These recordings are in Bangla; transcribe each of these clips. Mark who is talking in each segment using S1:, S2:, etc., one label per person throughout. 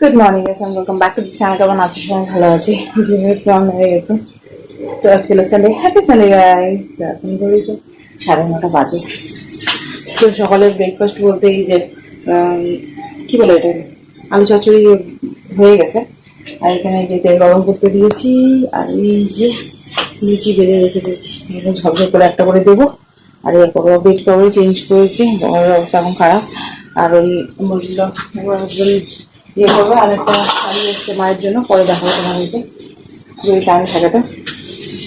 S1: Good morning S welcome back to the channel কেমন আছো? সবাই ভালো আছি। হয়ে গেছে তো আজকে সানডে হ্যাপি সানডে গাইস এখন ঘড়ি তো সাড়ে নটা বাজে। তো সকালে ব্রেকফাস্ট বলতে এই যে কি বলে এটা? আলু চচ্চড়ি হয়ে গেছে। আর এখানে যে তেল গরম করতে দিয়েছি। আর এই যে লুচি বেড়ে রেখে দিয়েছি। এখানে ঝপঝপ করে একটা করে দেবো। আর এরপর বেড কভার চেঞ্জ করেছি। অবস্থা এখন খারাপ। আর ওই মুরগিগুলো ইয়ে করব আর একটা শাড়ি এসছে মায়ের জন্য, পরে দেখাবো তোমাদেরকে। যে শাড়ি থাকাটা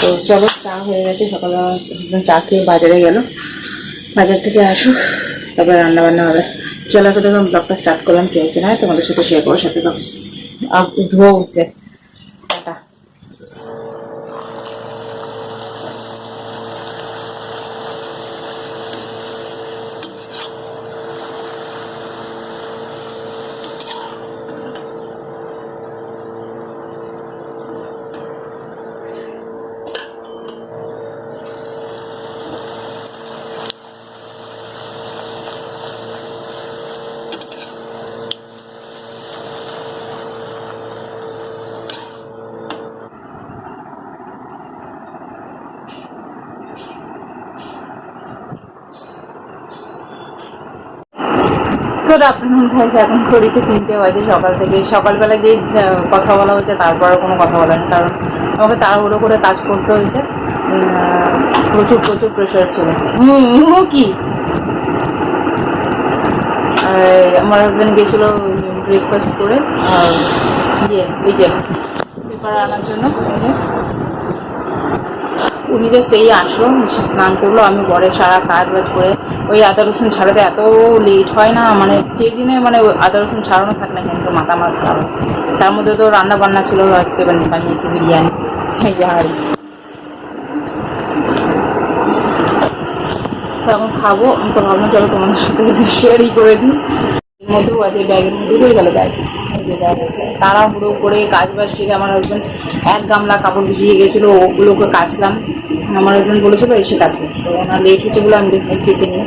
S1: তো চলো, চা হয়ে গেছে, সকালবেলা চা খেয়ে বাজারে গেল। বাজার থেকে আসো, তারপরে রান্না বান্না হবে। চলো একটা ব্লগটা স্টার্ট করলাম কে কিনা তোমাদের সাথে শেয়ার করার সাথে ধোয়া উঠছে। গুড আফটারনুন খাইছে এখন ঘড়িতে তিনটে বাজে, সকাল থেকে সকালবেলা যে কথা বলা হচ্ছে তারপর কোনো কথা বলেন কারণ আমাকে তাড়াহুড়ো করে কাজ করতে হয়েছে। প্রচুর প্রচুর প্রেশার ছিল। কি? আমার হাজব্যান্ড গেছিল ব্রেকফাস্ট করে ইয়ে ওই যে, পেপার আনার জন্য। উনি জাস্ট এই আসলো স্নান করল, আমি ঘরে সারা কাজ বাজ করে ওই আদা রসুন ছাড়াতে এত লেট হয় না মানে যে দিনে মানে আদা রসুন ছাড়ানো থাকে না কিন্তু মাথা খারাপ। তার মধ্যে তো রান্না বান্না ছিল আজকে বানিয়ে বানিয়েছি, বিরিয়ানি, এই যে হাড়ি। এখন খাব, আমি তো ভাবলাম চলো তোমাদের সাথে শেয়ারই করে দিই। এর মধ্যেও আছে ব্যাগের মধ্যে রয়ে গেল ব্যাগ এই যে ব্যাগ আছে। তাড়াহুড়ো করে কাজ বাজ শিখে আমার হাজব্যান্ড এক গামলা কাপড় ভিজিয়ে গেছিল, ওগুলোকে কাচলাম। আমার হাজব্যান্ড বলেছিল, এসে কাজ তো ওনার লেট হচ্ছে বলে আমি কেচে নিই।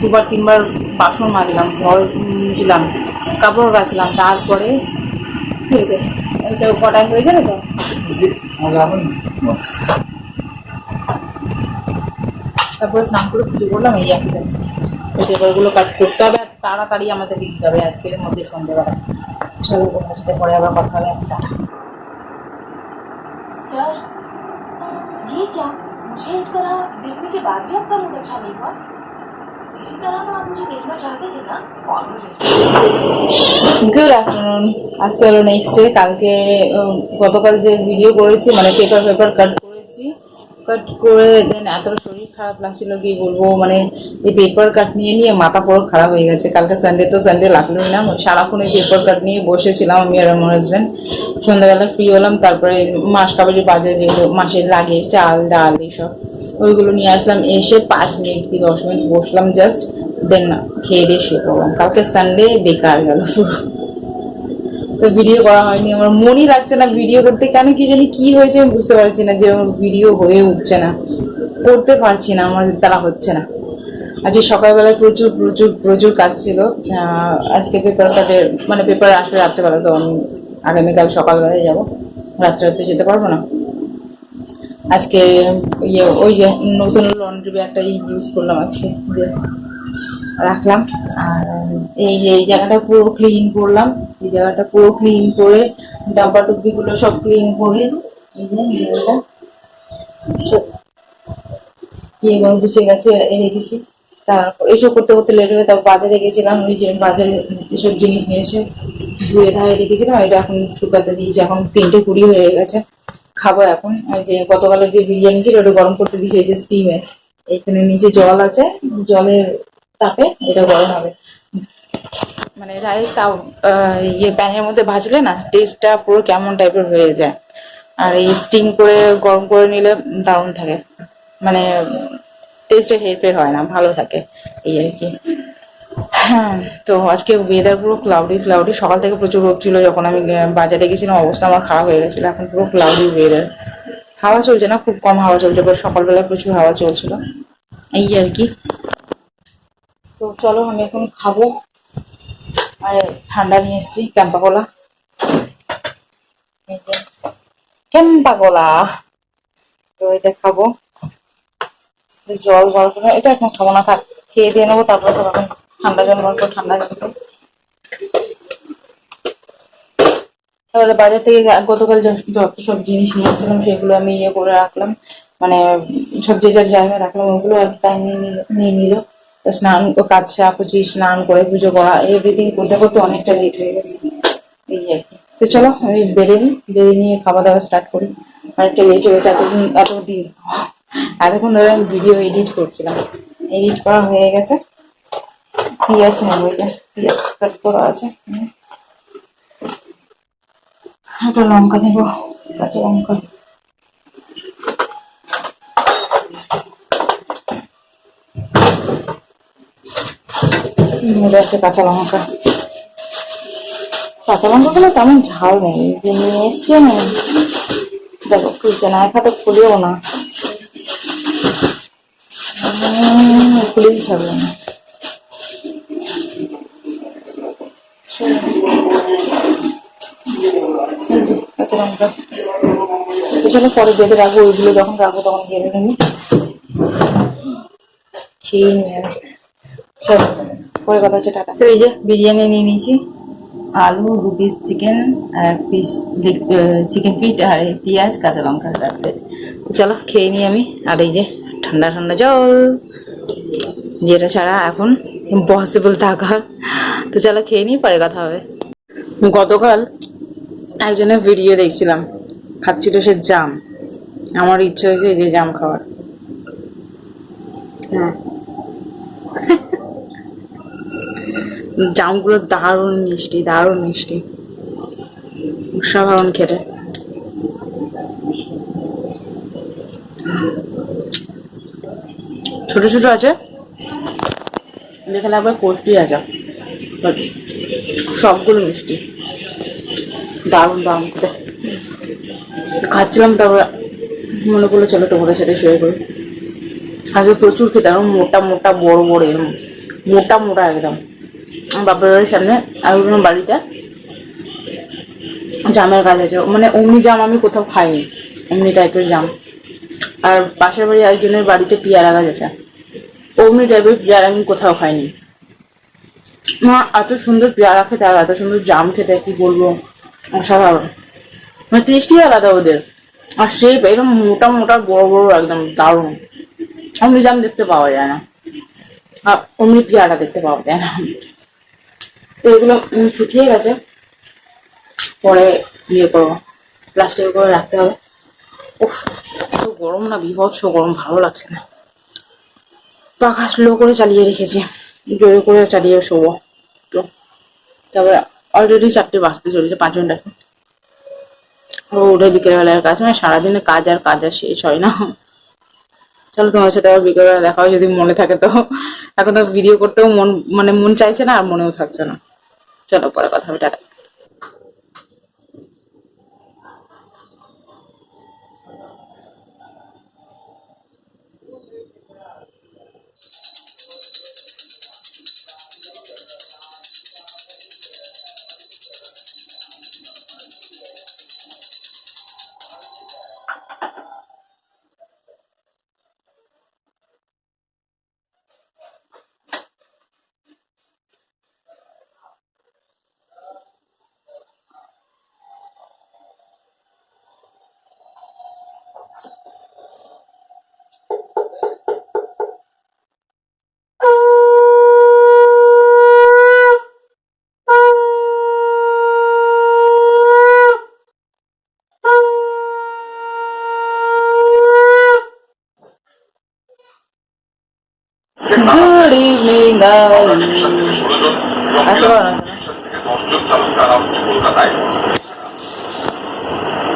S1: দুবার, তিনবার বাসন মাজলাম, ঘর দিলাম কাপড় কাচলাম। তারপরে হয়ে যায় এটা কটায় হয়ে যাবে তো? তারপরে স্নান করে পুজো করলাম, এই যাচ্ছে ওই পেপারগুলো কাট করতে হবে, আর তাড়াতাড়ি আমাদের দিতে হবে আজকের মধ্যে সন্ধ্যেবেলা। চলো তোমার সাথে পরে আবার কথা হবে একটা
S2: सर ये क्या मुझे इस तरह देखने के बाद भी आपका मूड अच्छा नहीं हुआ इसी तरह तो आप मुझे देखना चाहते थे ना
S1: গুড আফটারনুন আজকে হলো নেক্সট ডে কালকে উম, গতকাল যে ভিডিও করেছি মানে পেপার পেপার কাট করেছি কাট করে দেন এত শরীর খারাপ লাগছিল কি বলব মানে এই পেপার কাট নিয়ে নিয়ে মাথা পুরো খারাপ হয়ে গেছে। কালকে সানডে তো সানডে লাগলোই না। সারাক্ষণ এই পেপার কাট নিয়ে বসেছিলাম আমি আর আমার হাজব্যান্ড সন্ধ্যাবেলা ফ্রি হলাম, তারপরে মাস কাবাজি বাজে যেগুলো মাসে লাগে চাল, ডাল এইসব, ওইগুলো নিয়ে আসলাম। এসে পাঁচ মিনিট কি দশ মিনিট বসলাম জাস্ট দেন খেয়ে দিয়ে শুয়ে পড়লাম। কালকে সানডে বেকার গেল। তো ভিডিও করা হয়নি। আমার মনই লাগছে না ভিডিও করতে। কেন কি জানি কি হয়েছে আমি বুঝতে পারছি না যে আমার ভিডিও হয়ে উঠছে না। করতে পারছি না, আমার দ্বারা হচ্ছে না। আজকে সকালবেলায় প্রচুর প্রচুর প্রচুর কাজ ছিল। আজকে পেপার কাটের মানে পেপার আসবে রাত্রেবেলা, তো আমি আগামীকাল সকালবেলায় যাব। রাত্রে রাত্রে যেতে পারব না। আজকে ইয়ে ওই যে নতুন লন্ড্রি ব্যাগটা ইউজ করলাম আজকে। রাখলাম। আর এই যে এই জায়গাটা পুরো ক্লিন করলাম। এই জায়গাটা পুরো ক্লিন করে ডাব্বা টুব্বিগুলো সব ক্লিন করে, এই যে জায়গাটা। সব ইয়েগুলো গুছিয়ে গেছে রেখেছি। তারপর এসব করতে করতে লেট হয়ে তারপর বাজারে গেছিলাম। ওই যে বাজারে এসব জিনিস নিয়ে এসে ধুয়ে ধায়ে রেখেছিলাম। এটা এখন শুকাতে দিয়েছি। এখন তিনটে কুড়ি হয়ে গেছে। খাব এখন। ওই যে গতকালের যে বিরিয়ানি ছিল, ওটা গরম করতে দিয়েছি। এই যে স্টিমে এখানে নিচে জল আছে। জলের তাপে এটা গরম হবে। মানে ডাইরেক্ট তাও ইয়ে প্যানের মধ্যে ভাজলে না টেস্টটা পুরো কেমন টাইপের হয়ে যায়। আর এই স্টিম করে গরম করে নিলে দারুণ থাকে। মানে টেস্টে হেরফের হয় না, ভালো থাকে এই আর কি। হ্যাঁ তো আজকে ওয়েদার পুরো ক্লাউডি ক্লাউডি সকাল থেকে প্রচুর রোদ ছিল যখন আমি বাজারে গেছিলাম, অবস্থা আমার খারাপ হয়ে গেছিল। এখন পুরো ক্লাউডি ওয়েদার হাওয়া চলছে না, খুব কম হাওয়া চলছে সকালবেলা প্রচুর হাওয়া চলছিল। এই আর কি। তো চলো, আমি এখন খাব। আর ঠান্ডা নিয়ে এসেছি ক্যাম্পা কলা ক্যাম্পা কলা তো এটা খাব। জল বার করে এটা এখন খাব না, থাক, খেয়ে দিয়ে নেব, তারপরে তো এখন ঠান্ডা জল বার করে ঠান্ডা জল। তাহলে বাজার থেকে গতকাল সব জিনিস নিয়ে এসেছিলাম, সেগুলো আমি ইয়ে করে রাখলাম। মানে সব যে যার জায়গায় রাখলাম, ওগুলো এক টাইম নিয়ে নিল। স্নান ও কাচা স্নান করে পুজো করা এভরিথিং করতে করতে অনেকটা লেট হয়ে গেছে। এই আর কি। তো চলো, আমি বেরিয়ে নিই বেরিয়ে নিয়ে খাওয়া দাওয়া স্টার্ট করি। অনেকটা লেট হয়ে গেছে, এতদিন এতদিন। এতক্ষণ ধরে আমি ভিডিও এডিট করছিলাম। এডিট করা হয়ে গেছে। পেঁয়াজ নেব এটা পেঁয়াজ কাট করা আছে? একটা লঙ্কা নেব। কাঁচা লঙ্কা। এটা হচ্ছে কাঁচা লঙ্কা। কাঁচা লঙ্কা লঙ্কাগুলো তেমন ঝাল নেই যে নিয়ে এসছি না দেখো খুলছে না, এক হাতে খুলেও না। খুলেই ছাড়বে না। কাঁচা লঙ্কা। চলো পরে বেঁধে রাখব, ওইগুলো যখন রাখব তখন গেলে নেব খেয়ে নিয়ে পরে কথা হচ্ছে টাটা। তো এই যে বিরিয়ানি নিয়ে নিয়েছি, আলু, দু পিস চিকেন আর এক পিস চিকেন পিট আর পেঁয়াজ, কাঁচা লঙ্কা আছে চলো খেয়ে নিই আমি, আর এই যে ঠান্ডা ঠান্ডা জল, যেটা ছাড়া এখন ইম্পসিবল থাকা। তো চলো খেয়ে নিই, পরে কথা হবে। গতকাল একজনের ভিডিও দেখছিলাম খাচ্ছিল সে জাম। আমার ইচ্ছে হয়েছে এই যে জাম খাওয়ার। হ্যাঁ। জামগুলো দারুণ মিষ্টি দারুণ মিষ্টি। অসাধারণ খেতে। ছোট ছোট আছে? দেখে লাগবে কষ্টি আছে সবগুলো মিষ্টি। দারুণ দারুণ খেতে। খাচ্ছিলাম, তারপরে মনে করল চলো তোমাদের সাথে শুয়ে করি। আগে প্রচুর খেতাম, মোটা মোটা, বড় বড় এরকম মোটা মোটা একদম। বাপের বাড়ির সামনে আর ওখানে বাড়িতে জামের গাছ আছে। মানে অমনি জাম আমি কোথাও খাইনি। অমনি টাইপের জাম। আর পাশের বাড়ি একজনের বাড়িতে পেয়ারা গাছ আছে। অমনি টাইপের পেয়ারা আমি কোথাও খাইনি। মা, এত সুন্দর পেয়ারা খেতে আর এত সুন্দর জাম খেতে, কি বলব? অসাধারণ। মানে টেস্টি আলাদা ওদের। আর সেই এরকম মোটা মোটা, বড় বড়, একদম দারুণ। অমনি জাম দেখতে পাওয়া যায় না। আর অমনি পেয়ারা দেখতে পাওয়া যায় না। তো এগুলো শুকিয়ে গেছে। পরে ইয়ে করব। প্লাস্টিক করে রাখতে হবে। উফ, এত গরম না, বিভৎস গরম, ভালো লাগছে না। পাখা স্লো করে চালিয়ে রেখেছি। জোরে করে চালিয়ে শোবো। তো তারপরে অলরেডি চারটে বাজতে চলেছে, পাঁচ এখন। ও উঠে বিকেলবেলার কাজ মানে সারাদিনে কাজ আর কাজ আর শেষ হয় না। চলো তোমার সাথে আবার বিকেলবেলা দেখা হয়, যদি মনে থাকে তো। এখন তো ভিডিও করতেও মন মানে মন চাইছে না আর মনেও থাকছে না। চলো পরে কথা হবে টাটা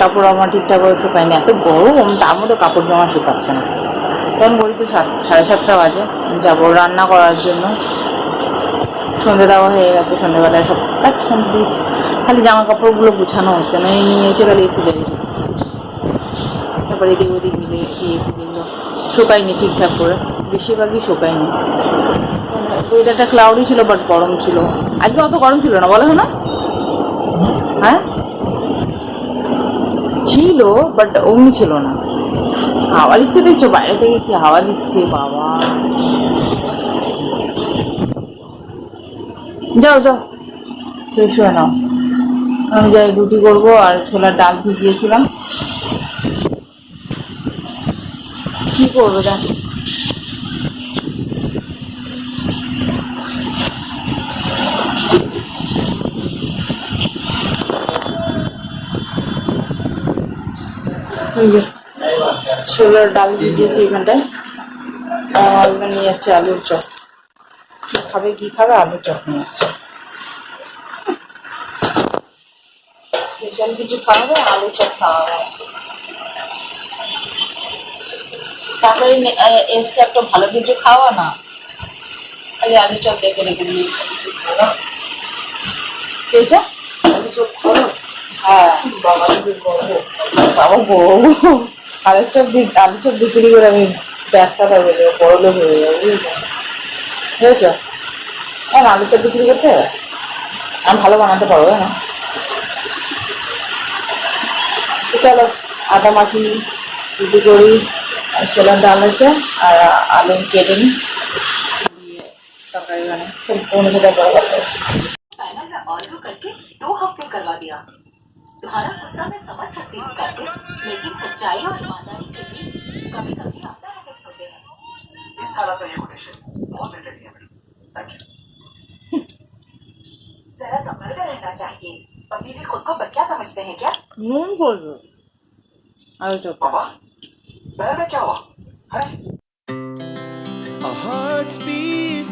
S1: কাপড় আমার ঠিকঠাক করে শুকায়নি এত গরম তার মধ্যে কাপড় জমা শুকাচ্ছে না। তখন বলি তো সাত, সাড়ে সাতটা বাজে যাব রান্না করার জন্য। সন্ধে দেওয়া হয়ে গেছে, সন্ধেবেলায় সব কাজ কমপ্লিট খালি জামা কাপড়গুলো গুছানো হচ্ছে না, এই নিয়ে এসে খালি একটু রেখে দিচ্ছি। তারপরে এদিক ওদিক মিলে দিয়েছি যেগুলো শুকায়নি ঠিকঠাক করে, বেশিরভাগই শুকায়নি। ওয়েদারটা ক্লাউডি ছিল বাট গরম ছিল। আজকে অত গরম ছিল না, বলো না। হ্যাঁ? ছিল বাট অমনি ছিল না। হাওয়া দিচ্ছে দেখছ, বাইরে থেকে কি হাওয়া দিচ্ছে, বাবা। যাও যাও। ফ্রেশ হয়ে নাও। আমি যাই রুটি করব আর ছোলার ডাল ভিজিয়েছিলাম। কি করব দেখ। যে ছোলার ডাল ভিজিয়েছি এখানটায়। আমার হাজব্যান্ড নিয়ে আসছে আলুর চপ। কি খাবে কি খাবে? আলুর চপ নিয়ে আসছে। স্পেশাল কিছু খাওয়াবে আলু চপ খাওয়াবে তাড়াতাড়ি এসছে একটা ভালো কিছু খাওয়া না। খালি আলু চপ ডেকে রেখে দিয়েছে খেয়েছে আলু চপ গো আলু চপ আলু চপ বিক্রি করে আমি ব্যবসাটা করে বড় লোক হয়ে যাব বুঝেছ বুঝেছ হ্যাঁ আলু চপ বিক্রি করতে আমি ভালো বানাতে পারব না চলো আটা মাখি রুটি করি ছোলা ডাল হয়েছে আর আলু কেটে নিই তরকারি বানাই চলো পনেরো সেটা বড়
S2: দু হফতে করবা দিয়া तुम्हारा गुस्सा मैं समझ सकती हूँ करके। लेकिन सच्चाई और ईमानदारी के बीच कभी कभी आपदा इफेक्ट्स होते हैं।
S3: इस साल का ये कोटेशन बहुत रिलेटेड है
S2: जरा संभल कर रहना चाहिए। अभी भी खुद को बच्चा समझते हैं क्या?
S1: मुँह खोल। अरे चुप।
S3: बाबा पैर क्या हुआ? अरे
S4: A heart speed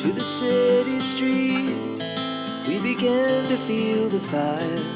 S4: to the city streets. We began to feel the fire.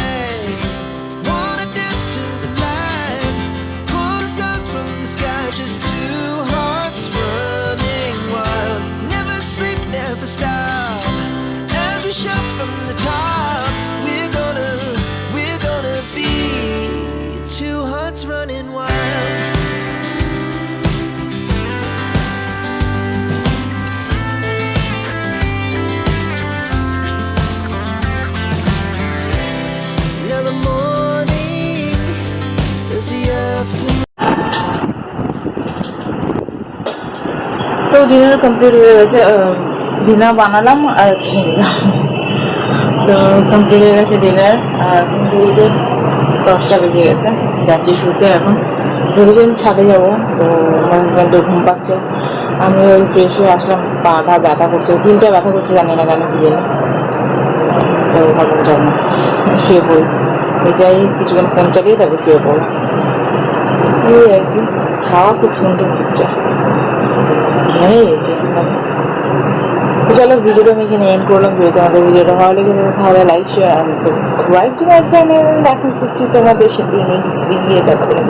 S1: dinner complete হয়ে গেছে ডিনার বানালাম আর খেয়ে নিলাম তো কমপ্লিট হয়ে গেছে ডিনার, আর ঘুরিতে দশটা বেজে গেছে যাচ্ছি শুতে এখন। ভেবেছিলাম ছাদে যাব, তো হাজব্যান্ডও ঘুম পাচ্ছে। আমি ওই ফ্রেশ হয়ে আসলাম পাটা ব্যথা করছে হিলটা ব্যথা করছে, জানি না কেন কি জানি তো ভাবলাম যাব শুয়ে পড়ি। এটাই কিছুক্ষণ ফোন চালিয়ে তারপর শুয়ে পড়ি এই আর কি, হাওয়া খুব সুন্দর হচ্ছে ঘেমে গেছে। তো চলো, ভিডিওটা আমি এখানে এন্ড করলাম। যদি তোমাদের ভিডিওটা ভালো লেগে থাকে, তাহলে like share and subscribe to my channel দেখা করছি তোমাদের সাথে নেক্সট ভিডিও ততক্ষণ